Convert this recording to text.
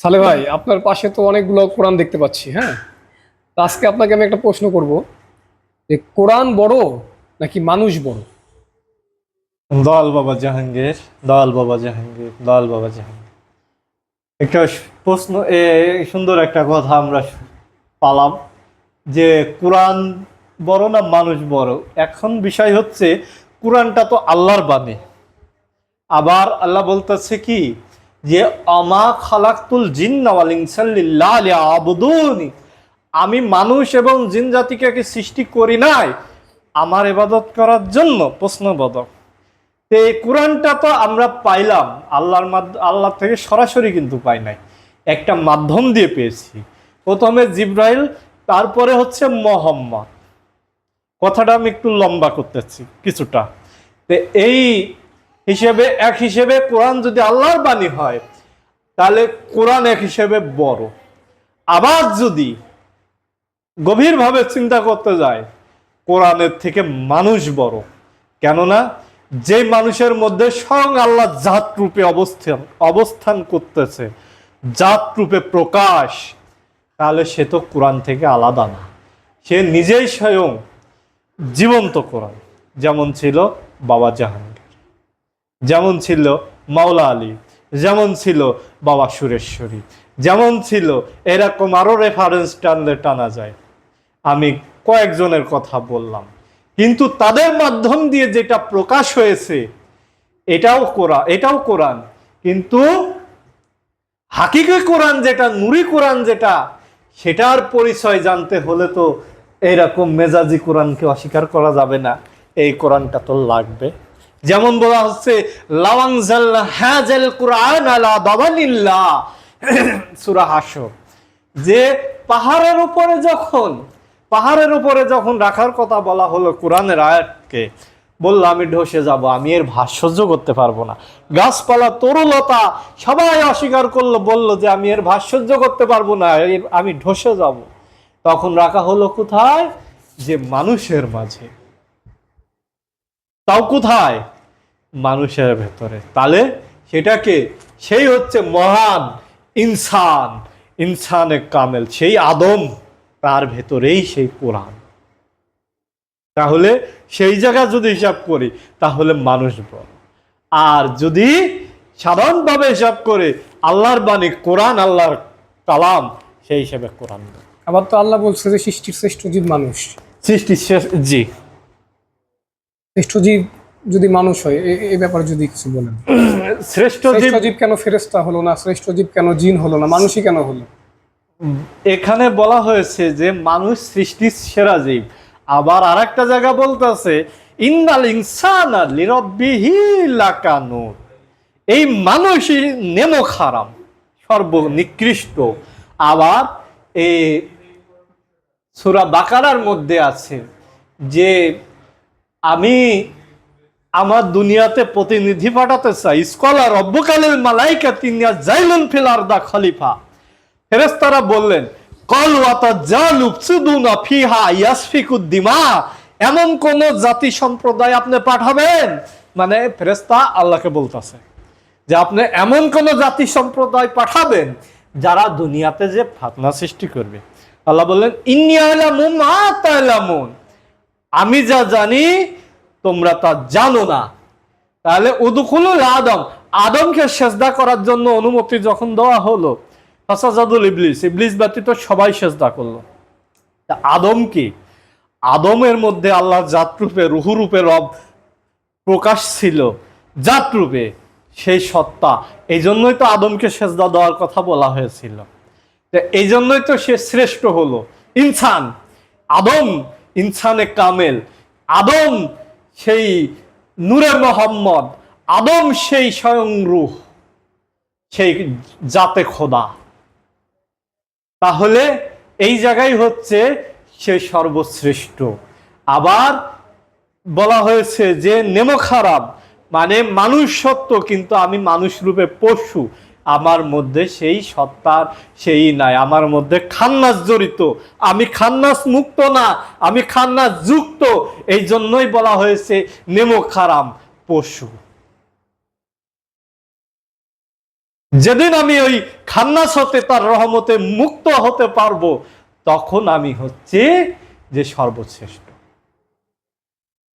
সালে ভাই, আপনার পাশে তো অনেকগুলো কোরআন দেখতে পাচ্ছি হ্যাঁ? আজকে আপনাকে আমি একটা প্রশ্ন করব যে কোরআন বড় নাকি মানুষ বড়? দয়াল বাবা জাহাঙ্গীর, দয়াল বাবা জাহাঙ্গীর, দয়াল বাবা জাহাঙ্গীর। একটা প্রশ্ন, এ সুন্দর একটা কথা আমরা পালাম যে কোরআন বড় না মানুষ বড়? এখন বিষয় হচ্ছে, কোরআনটা তো আল্লাহর বাণী। আবার আল্লাহ বলতেছে কি যে আমা খালাকুল জিন্নাওয়াল আবুদুনি আমি মানুষ এবং জিন জাতিকে কি সৃষ্টি করি নাই? আমার এবাদত করার জন্য প্রশ্নবোধক। তো, এই কোরআনটা তো আমরা পাইলাম। আল্লাহর আল্লাহ থেকে সরাসরি কিন্তু পাই নাই। একটা মাধ্যম দিয়ে পেয়েছি। প্রথমে জিব্রাইল, তারপরে হচ্ছে মোহাম্মদ। কথাটা আমি একটু লম্বা করতেছি, কিছুটা। তো, এই হিসেবে, এক হিসেবে কোরআন যদি আল্লাহর বাণী হয়, তাহলে কোরআন এক হিসেবে বড়। আবার যদি গভীরভাবে চিন্তা করতে যায়, কোরআনের থেকে মানুষ বড়। কেননা যে মানুষের মধ্যে স্বয়ং আল্লাহ জাত রূপে অবস্থান অবস্থান করতেছে জাত রূপে প্রকাশ, তাহলে সে তো কোরআন থেকে আলাদা না। সে নিজেই স্বয়ং জীবন্ত কোরআন, যেমন ছিল বাবা জাহাঙ্গীর যেমন ছিল মাওলা আলী, যেমন ছিল বাবা সুরেশ্বরী, যেমন ছিল এরকম আরও রেফারেন্স টানলে টানা যায়। আমি কয়েকজনের কথা বললাম। কিন্তু তাদের মাধ্যম দিয়ে যেটা প্রকাশ হয়েছে, এটাও কোরআন এটাও কোরআন। কিন্তু হাকিকে কোরআন যেটা, নুরি কোরআন যেটা, সেটার পরিচয় জানতে হলে তো এরকম মেজাজি কোরআনকে অস্বীকার করা যাবে না। এই কোরআনটা তো লাগবে। যেমন বলা হচ্ছে, লাওয়াংজাল হাজাল কোরআন আলা দাবানিল্লাহ সূরা হাসর। যে পাহাড়ের উপরে যখন, পাহাড়ের উপরে যখন রাখার কথা বলা হলো কোরআনের আয়াতকে, বলল, আমি ঢসে যাব, আমি এর সহ্য করতে পারব না। গাছপালা, তরুলতা সবাই অস্বীকার করল, বলল যে, আমি এর সহ্য করতে পারব না আমি ঢসে যাব। তখন রাখা হলো কোথায়? যে মানুষের মাঝে। তাও কোথায়? মানুষের ভেতরে। তাহলে সেটাকে সেই হচ্ছে মহান ইনসান। ইনসানে কামেল সেই আদম তার ভেতরেই সেই কোরআন। তাহলে সেই জায়গা যদি হিসাব করি তাহলে মানুষ বড়। আর যদি সাধারণভাবে হিসাব করে আল্লাহর বাণী কোরআন আল্লাহর কালাম সেই হিসাবে কোরআন। আবার তো আল্লাহ বলছে যে সৃষ্টির শ্রেষ্ঠ জীব মানুষ। সৃষ্টির জি। শ্রেষ্ঠ জীব যদি মানুষ হয় এই ব্যাপারে যদি কিছু বলেন। শ্রেষ্ঠ শ্রেষ্ঠ জীব জীব কেন ফেরেস্তা হলো না? শ্রেষ্ঠ জীব কেন জিন হলো না? মানুষই কেন হলো? এখানে বলা হয়েছে যে মানুষ সৃষ্টির সেরা জীব। আবার আরেকটা জায়গা বলতেছে ইন্নাল ইনসানা লিরব্বিহি লাকানুর এই মানুষই নেমো খারাম সর্বনিকৃষ্ট। আবার এই সুরা বাকারার মধ্যে আছে যে আমি আমার দুনিয়াতে প্রতিনিধি পাঠাতে চাই। স্কলার অব্বকালীল মালাইকা তিনিয়া জাইলুন ফিলার দা খলিফা। ফেরেস্তারা বললেন, কল ওয়াতা জাল উপসুদুনা ফিহা ইয়াসফিকুদ্দিমা এমন কোন জাতি সম্প্রদায় আপনি পাঠাবেন? মানে ফেরেস্তা আল্লাহকে বলতাছে যে আপনি এমন কোন জাতি সম্প্রদায় পাঠাবেন যারা দুনিয়াতে যে ফাতনা সৃষ্টি করবে। আল্লাহ বললেন ইন্নিয়ালামুন মা তালামুন। আমি যা জানি, তোমরা তা জানো না। তাহলে উদুকুলুল আদম, আদমকে সেজদা করার জন্য অনুমতি যখন দেওয়া হলো, ফাসাজাদুল ইবলিস ইবলিস ব্যতীত সবাই সেজদা করল। আদম কি? আদমের মধ্যে আল্লাহ জাতরূপে, রুহুরূপে রব প্রকাশ ছিল, জাতরূপে সেই সত্তা। এই জন্যই তো আদমকে সেজদা দেওয়ার কথা বলা হয়েছিল। এই জন্যই তো সে শ্রেষ্ঠ হলো। ইনসান, আদম ইনসানে কামেল, আদম সেই নূরে মোহাম্মদ, আদম সেই স্বয়ং রূহ, সেই জাতে খোদা। তাহলে এই জায়গায় হচ্ছে সে সর্বশ্রেষ্ঠ। আবার বলা হয়েছে যে নেমো খারাপ মানে মানুষ সত্য কিন্তু আমি মানুষ রূপে পশু। আমার মধ্যে সেই সত্তার সেই নাই। আমার মধ্যে খান্নাস জড়িত। আমি খান্নাস মুক্ত না, আমি খান্নাস যুক্ত। এই জন্যই বলা হয়েছে, নেমো খারাম পশু। যেদিন আমি ওই খান্নাস হতে, তার রহমতে মুক্ত হতে পারব, তখন আমি হচ্ছে যে সর্বশ্রেষ্ঠ।